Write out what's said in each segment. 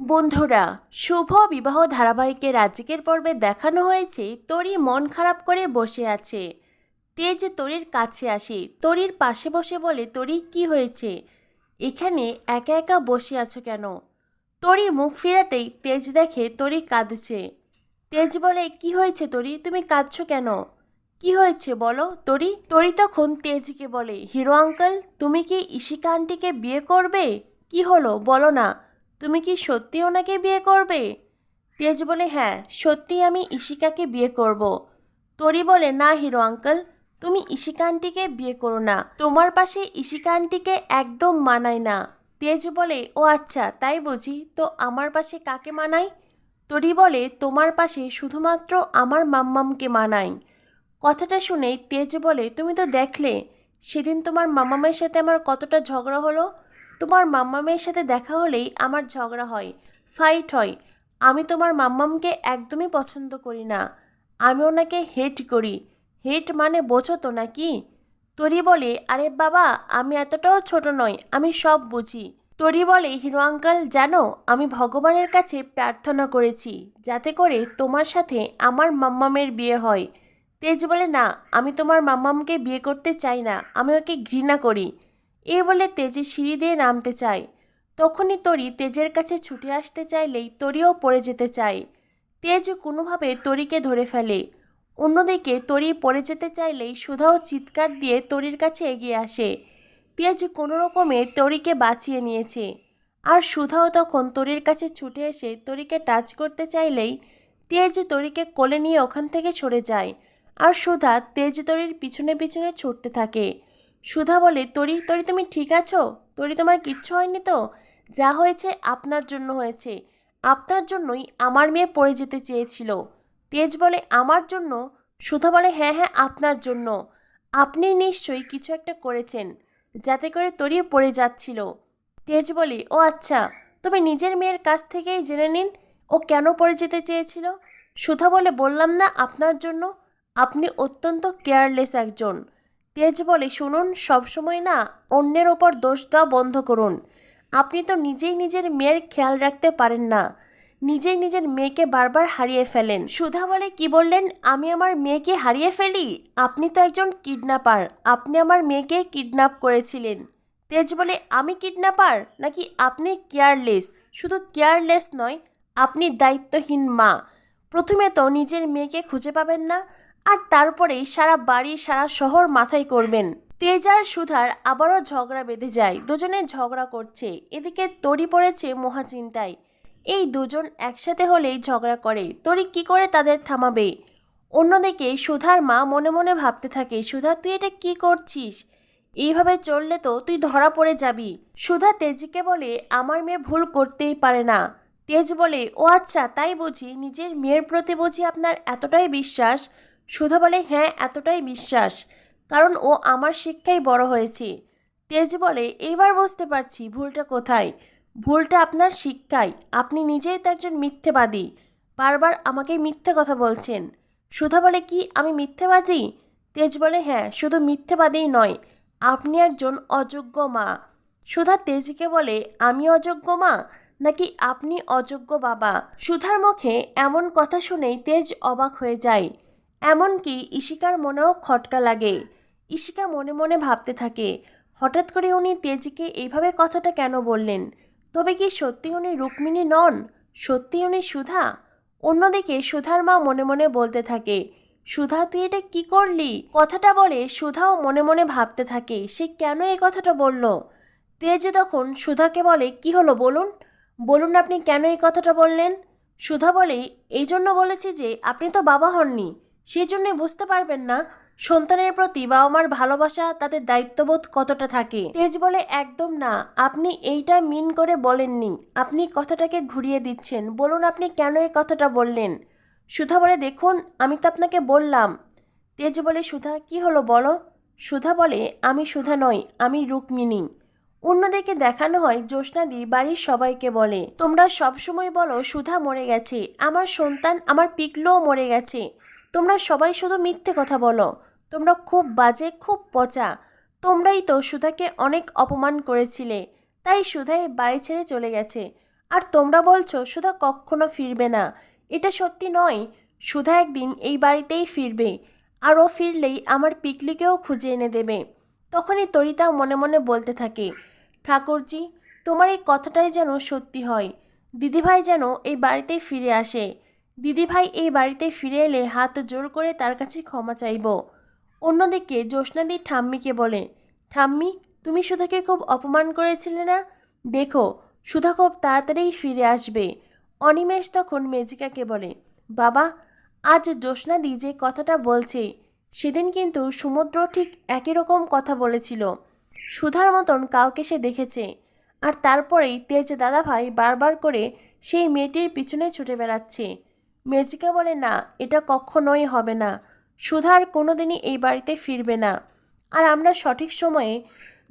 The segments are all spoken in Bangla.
বন্ধুরা, শুভ বিবাহ ধারাবাহিকের আজকের পর্বে দেখানো হয়েছে তরি মন খারাপ করে বসে আছে। তেজ তরির কাছে আসে। তরির পাশে বসে বলে, তরি, কি হয়েছে? এখানে একা একা বসে আছো কেন? তরি মুখ ফিরাতেই তেজ দেখে তরি কাঁদছে। তেজ বলে, কি হয়েছে তরি? তুমি কাঁদছো কেন? কি হয়েছে বলো? তরি তরি তখন তেজকে বলে, হিরো আঙ্কেল, তুমি কি ইশিকা আন্টিকে বিয়ে করবে? কি হলো? বলো না। তুমি কি সত্যি ওনাকে বিয়ে করবে? তেজ বলে হ্যাঁ সত্যি আমি ইশিকাকে বিয়ে করব। তরি বলে, না হিরো আঙ্কেল, তুমি ইশিকা আন্টিকে বিয়ে করো না। তোমার পাশে ইশিকা আন্টিকে একদম মানায় না। তেজ বলে, ও আচ্ছা তাই বুঝি, তো আমার পাশে কাকে মানায়? তরি বলে, তোমার পাশে শুধুমাত্র আমার মাম্মামকে মানায়। কথাটা শুনেই তেজ বলে, তুমি তো দেখলে, সেদিন তোমার মাম্মামের সাথে আমার কতটা ঝগড়া হলো? তোমার মাম্মামের সাথে দেখা হলেই আমার ঝগড়া হয় ফাইট হয়। আমি তোমার মাম্মামকে একদমই পছন্দ করি না। আমি ওনাকে হেট করি। হেট মানে বোঝো তো নাকি? তরি বলে, আরে বাবা, আমি এতটাও ছোট নই, আমি সব বুঝি। তরি বলে, হিরো আঙ্কাল, জানো, আমি ভগবানের কাছে প্রার্থনা করেছি, যাতে করে তোমার সাথে আমার মাম্মামের বিয়ে হয়। তেজ বলে, না, আমি তোমার মাম্মামকে বিয়ে করতে চাই না, আমি ওকে ঘৃণা করি। এ বলে তেজে সিঁড়ি দিয়ে নামতে চায়। তখনই তরি তেজের কাছে ছুটে আসতে চাইলেই তরিও পড়ে যেতে চায়। তেজ কোনোভাবে তরিকে ধরে ফেলে। অন্যদিকে তরি পড়ে যেতে চাইলেই সুধাও চিৎকার দিয়ে তরির কাছে এগিয়ে আসে। তেজ কোনো রকমে তরিকে বাঁচিয়ে নিয়েছে। আর সুধাও তখন তরির কাছে ছুটে এসে তরিকে টাচ করতে চাইলেই তেজ তরিকে কোলে নিয়ে ওখান থেকে সরে যায়। আর সুধা তেজ তরির পিছনে পিছনে ছুটতে থাকে। সুধা বলে, তরি তরি তুমি ঠিক আছো? তরি তোমার কিচ্ছু হয়নি তো? যা হয়েছে আপনার জন্য হয়েছে। আপনার জন্যই আমার মেয়ে পড়ে যেতে চেয়েছিল। তেজ বলে, আমার জন্য? সুধা বলে হ্যাঁ হ্যাঁ আপনার জন্য। আপনি নিশ্চয়ই কিছু একটা করেছেন যাতে করে তরি পড়ে যাচ্ছিল। তেজ বলে, ও আচ্ছা তবে নিজের মেয়ের কাছ থেকেই জেনে নিন, ও কেন পড়ে যেতে চেয়েছিল? সুধা বলে, বললাম না আপনার জন্য। আপনি অত্যন্ত কেয়ারলেস একজন। তেজ বলে শুনুন সবসময় না অন্যের ওপর দোষ দেওয়া বন্ধ করুন। আপনি তো নিজেই নিজের মেয়ের খেয়াল রাখতে পারেন না। নিজেই নিজের মেয়েকে বারবার হারিয়ে ফেলেন। সুধা বলে, কি বললেন? আমি আমার মেয়েকে হারিয়ে ফেলি? আপনি তো একজন কিডন্যাপার। আপনি আমার মেয়েকে কিডন্যাপ করেছিলেন। তেজ বলে, আমি কিডন্যাপার? নাকি আপনি কেয়ারলেস? শুধু কেয়ারলেস নয়, আপনি দায়িত্বহীন মা। প্রথমে তো নিজের মেয়েকে খুঁজে পাবেন না। আর তারপরেই সারা বাড়ি, সারা শহর মাথায় করবেন। তেজ আর সুধার আবারও ঝগড়া বেঁধে যায়। দুজনে ঝগড়া করছে। এদিকে তরি পড়েছে মহাচিন্তায়। এই দুজন একসাথে হলেই ঝগড়া করে। তরি কি করে তাদের থামাবে? অন্যদিকে সুধার মা মনে মনে ভাবতে থাকে, সুধা, তুই এটা কি করছিস? এইভাবে চললে তো তুই ধরা পড়ে যাবি। সুধা তেজিকে বলে, আমার মেয়ে ভুল করতেই পারে না। তেজ বলে, ও আচ্ছা তাই বুঝি। নিজের মেয়ের প্রতি বুঝি আপনার এতটাই বিশ্বাস। সুধা বলে হ্যাঁ এতটাই বিশ্বাস। কারণ ও আমার শিক্ষায় বড় হয়েছে। তেজ বলে, এইবার বুঝতে পারছি ভুলটা কোথায়। ভুলটা আপনার শিক্ষায়। আপনি নিজেই তো একজন মিথ্যেবাদী। বারবার আমাকে মিথ্যে কথা বলছেন। সুধা বলে, কি, আমি মিথ্যেবাদী? তেজ বলে হ্যাঁ শুধু মিথ্যেবাদীই নয়। আপনি একজন অযোগ্য মা। সুধা তেজকে বলে, আমি অযোগ্য মা? নাকি আপনি অযোগ্য বাবা? সুধার মুখে এমন কথা শুনেই তেজ অবাক হয়ে যায়। এমনকি ইশিকার মনেও খটকা লাগে। ইশিকা মনে মনে ভাবতে থাকে, হঠাৎ করে উনি তেজকে এইভাবে কথাটা কেন বললেন? তবে কি সত্যি উনি রুক্মিণী নন? সত্যি উনি সুধা? অন্যদিকে সুধার মা মনে মনে বলতে থাকে, সুধা, তুই এটা কি করলি? কথাটা বলে সুধাও মনে মনে ভাবতে থাকে, সে কেন এই কথাটা বলল? তেজ তখন সুধাকে বলে, কি হলো বলুন? বলুন আপনি কেন এই কথাটা বললেন? সুধা বলে, এই জন্য বলেছি যে আপনি তো বাবা হননি। সেই জন্যই বুঝতে পারবেন না, সন্তানের প্রতি বাবা মার ভালোবাসা তাদের দায়িত্ববোধ কতটা থাকে। তেজ বলে, একদম না, আপনি এইটা মিন করে বলেননি। আপনি কথাটাকে ঘুরিয়ে দিচ্ছেন। বলুন আপনি কেন এই কথাটা বললেন? সুধা বলে, দেখুন, আমি তো আপনাকে বললাম। তেজ বলে, সুধা, কি হলো বলো? সুধা বলে, আমি সুধা নই, আমি রুক্মিণী। অন্যদিকে দেখানো হয় জ্যোৎস্নাদি বাড়ির সবাইকে বলে, তোমরা সবসময় বলো সুধা মরে গেছে, আমার সন্তান আমার পিকলোও মরে গেছে। তোমরা সবাই শুধু মিথ্যে কথা বলো। তোমরা খুব বাজে, খুব পচা। তোমরাই তো সুধাকে অনেক অপমান করেছিলে। তাই সুধাই বাড়ি ছেড়ে চলে গেছে। আর তোমরা বলছো, সুধা কখনো ফিরবে না। এটা সত্যি নয়। সুধা একদিন এই বাড়িতেই ফিরবে। আর ও ফিরলেই আমার পিকলিকেও খুঁজে এনে দেবে। তখনই তরিতা মনে মনে বলতে থাকে, ঠাকুরজি, তোমার এই কথাটাই যেন সত্যি হয়। দিদিভাই যেন এই বাড়িতেই ফিরে আসে। দিদিভাই এই বাড়িতে ফিরে এলে হাত জোর করে তার কাছে ক্ষমা চাইব। অন্যদিকে জ্যোৎস্নাদি ঠাম্মিকে বলে, ঠাম্মি, তুমি সুধাকে খুব অপমান করেছিলে না? দেখো, সুধা খুব তাড়াতাড়িই ফিরে আসবে। অনিমেষ তখন মেজিকাকে বলে, বাবা, আজ জ্যোৎস্নাদি যে কথাটা বলছে, সেদিন কিন্তু সমুদ্র ঠিক একই রকম কথা বলেছিল। সুধার মতন কাউকে সে দেখেছে। আর তারপরেই তেজ দাদাভাই বারবার করে সেই মেয়েটির পিছনে ছুটে বেড়াচ্ছে। মেজিকা বলে, না, এটা কখনোই হবে না। সুধার কোনোদিনই এই বাড়িতে ফিরবে না। আর আমরা সঠিক সময়ে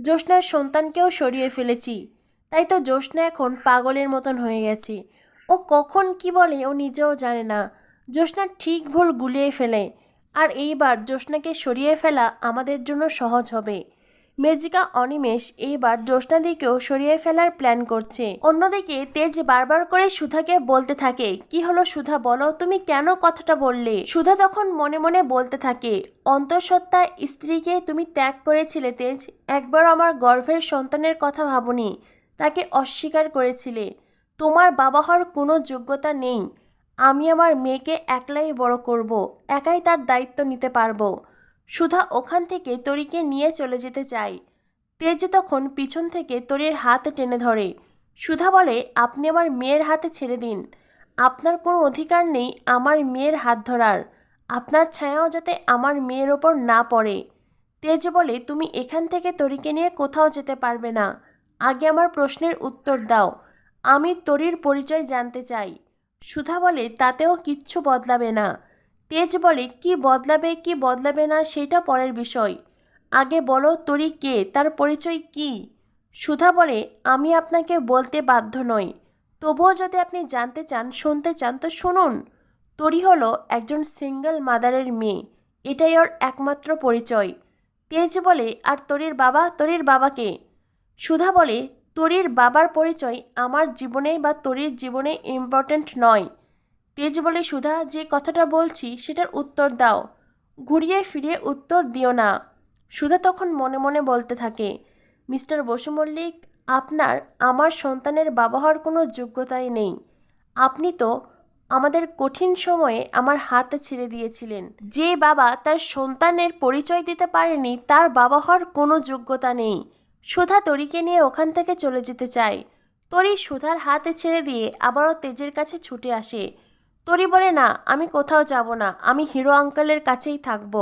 জ্যোৎস্নার সন্তানকেও সরিয়ে ফেলেছি। তাই তো জ্যোৎস্না এখন পাগলের মতন হয়ে গেছে। ও কখন কি বলে, ও নিজেও জানে না। জ্যোৎস্না ঠিক ভুল গুলিয়ে ফেলে। আর এইবার জ্যোৎস্নাকে সরিয়ে ফেলা আমাদের জন্য সহজ হবে। মেজিকা অনিমেষ এইবার জ্যোৎস্নাদিকেও সরিয়ে ফেলার প্ল্যান করছে। অন্যদিকে তেজ বারবার করে সুধাকে বলতে থাকে, কি হলো সুধা বলো, তুমি কেন কথাটা বললে? সুধা তখন মনে মনে বলতে থাকে, অন্তঃসত্ত্বা স্ত্রীকে তুমি ত্যাগ করেছিলে, তেজ। একবার আমার গর্ভের সন্তানের কথা ভাবনি, তাকে অস্বীকার করেছিলে। তোমার বাবা হওয়ার কোনো যোগ্যতা নেই। আমি আমার মেয়েকে একলাই বড় করব, একাই তার দায়িত্ব নিতে পারব। সুধা ওখান থেকে তরিকে নিয়ে চলে যেতে চায়। তেজ তখন পিছন থেকে তরির হাত টেনে ধরে। সুধা বলে, আপনি আমার মেয়ের হাতে ছেড়ে দিন। আপনার কোনো অধিকার নেই আমার মেয়ের হাত ধরার। আপনার ছায়াও যাতে আমার মেয়ের ওপর না পড়ে। তেজ বলে, তুমি এখান থেকে তরিকে নিয়ে কোথাও যেতে পারবে না। আগে আমার প্রশ্নের উত্তর দাও। আমি তরির পরিচয় জানতে চাই। সুধা বলে, তাতেও কিচ্ছু বদলাবে না। তেজ বলে, কি বদলাবে কি বদলাবে না সেটা পরের বিষয়। আগে বলো তরি কে, তার পরিচয় কি? সুধা বলে, আমি আপনাকে বলতে বাধ্য নই। তবুও যদি আপনি জানতে চান, শুনতে চান, তো শুনুন। তরি হলো একজন সিঙ্গেল মাদারের মেয়ে। এটাই ওর একমাত্র পরিচয়। তেজ বলে, আর তরির বাবা? তরির বাবাকে? সুধা বলে, তরির বাবার পরিচয় আমার জীবনে বা তরির জীবনে ইম্পর্ট্যান্ট নয়। তেজ বলে, সুধা, যে কথাটা বলছি সেটার উত্তর দাও। ঘুরিয়ে ফিরিয়ে উত্তর দিও না। সুধা তখন মনে মনে বলতে থাকে, মিস্টার বসু মল্লিক, আপনার, আমার সন্তানের বাবা হওয়ার কোনো যোগ্যতাই নেই। আপনি তো আমাদের কঠিন সময়ে আমার হাত ছেড়ে দিয়েছিলেন। যে বাবা তার সন্তানের পরিচয় দিতে পারেনি, তার বাবা হওয়ার কোনো যোগ্যতা নেই। সুধা তরিকে নিয়ে ওখান থেকে চলে যেতে চায়। তরি সুধার হাতে ছেড়ে দিয়ে আবারও তেজের কাছে ছুটে আসে। তরি বলে না আমি কোথাও যাব না আমি হিরো আঙ্কেলের কাছেই থাকব।